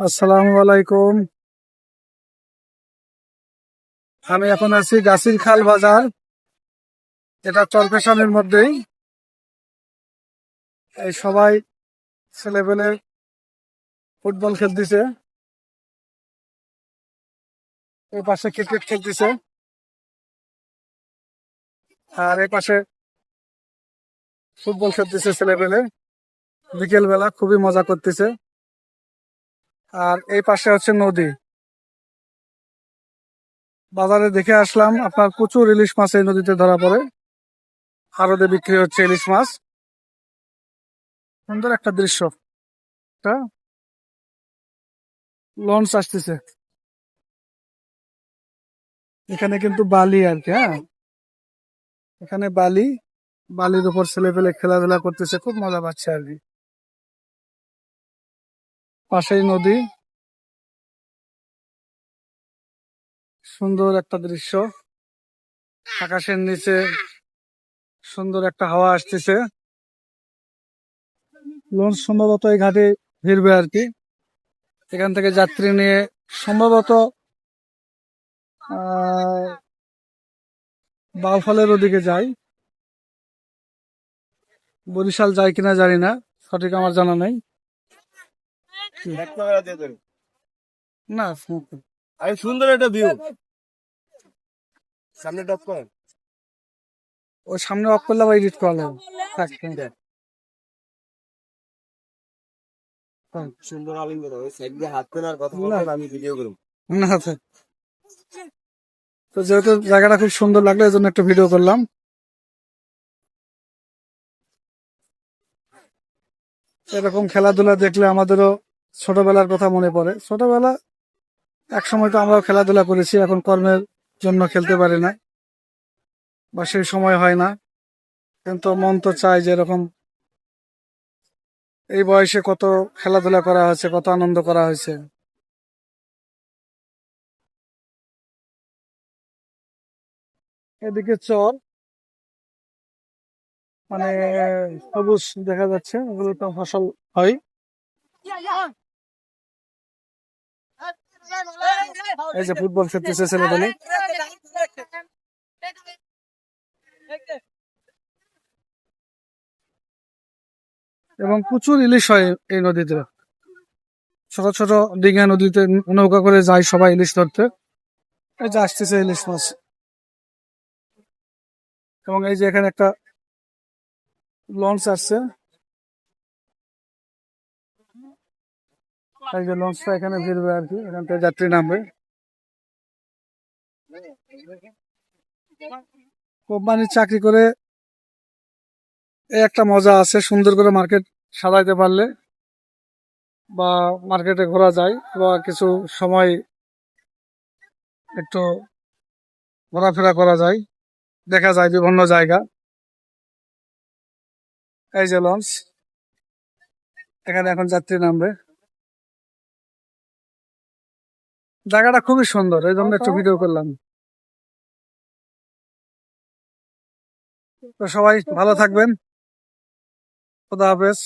আসসালামু আলাইকুম। আমি এখন আছি গাছির খাল বাজার। এটা চরপেশনের মধ্যেই। এই সবাই ছেলেপেলে ফুটবল খেলতেছে। এই পাশে ক্রিকেট খেলতেছে। আর এই পাশে ফুটবল খেলতেছে ছেলেপেলে। বিকেল বেলা খুবই মজা করতেছে। আর এই পাশে হচ্ছে নদী। বাজারে দেখে আসলাম, আপনার প্রচুর ইলিশ মাছ এই নদীতে ধরা পড়ে। আরদে বিক্রি হচ্ছে ইলিশ মাছ। সুন্দর একটা দৃশ্য। একটা লঞ্চ আসতেছে। এখানে কিন্তু বালি আর কি হ্যাঁ? এখানে বালি, বালির উপর ছেলে পেলে খেলাধুলা করতেছে, খুব মজা পাচ্ছে আর কি। পাশেই নদী। সুন্দর একটা দৃশ্য। আকাশের নিচে সুন্দর একটা হাওয়া আসতেছে। লঞ্চ সম্ভবত এই ঘাটে ভিড়বে আর কি। এখান থেকে যাত্রী নিয়ে সম্ভবত বাউফলের ওদিকে যায় বরিশাল যায় কিনা জানি না, সঠিক আমার জানা নেই। না আরে সুন্দর একটা ভিউ সামনে টপ ওই সামনে অফ করলে আবার এডিট করা। লাগবে। সুন্দর আলিঙ্গন ওই সাইড দিয়ে হাত পেনার কথা। আমি ভিডিও করব না। তো যেহেতু জায়গাটা খুব সুন্দর লাগল এই জন্য একটা ভিডিও করলাম। এরকম খেলাধুলা দেখলে আমাদেরও ছোটবেলার কথা মনে পড়ে। ছোটবেলা এক সময় তো আমরাও খেলাধুলা করেছি, এখন কর্মের জন্য খেলতে পারি না বা সেই সময় হয় না। কিন্তু মন তো চায় যে এরকম এই বয়সে কত খেলাধুলা করা হয়েছে, কত আনন্দ করা হয়েছে। এদিকে চর মানে সবুজ দেখা যাচ্ছে ওগুলো তো ফসল হয়। এই যে ফুটবল খেলতেছে এবং প্রচুর ইলিশ হয় এই নদীতে। ছোট ছোট ডিঙা নদীতে নৌকা করে যায় সবাই ইলিশ ধরতে। এই যে আসতেছে ইলিশ মাছ। এবং এই যে এখানে একটা লঞ্চ আসছে। এই যে লঞ্চটা এখানে ভিড়বে আর কি, এখান থেকে যাত্রী নামবে। কোম্পানির চাকরি করে এই একটা মজা আছে, সুন্দর করে মার্কেট সাজাইতে পারলে বা মার্কেটে ঘোরা যায় বা কিছু সময় একটু ঘোরাফেরা করা যায়, দেখা যায় বিভিন্ন জায়গা। এই যে লঞ্চ, এখানে এখন যাত্রী নামবে। জায়গাটা খুবই সুন্দর এই জন্য একটু ভিডিও করলাম। তো সবাই ভালো থাকবেন। খুদা হাফেজ।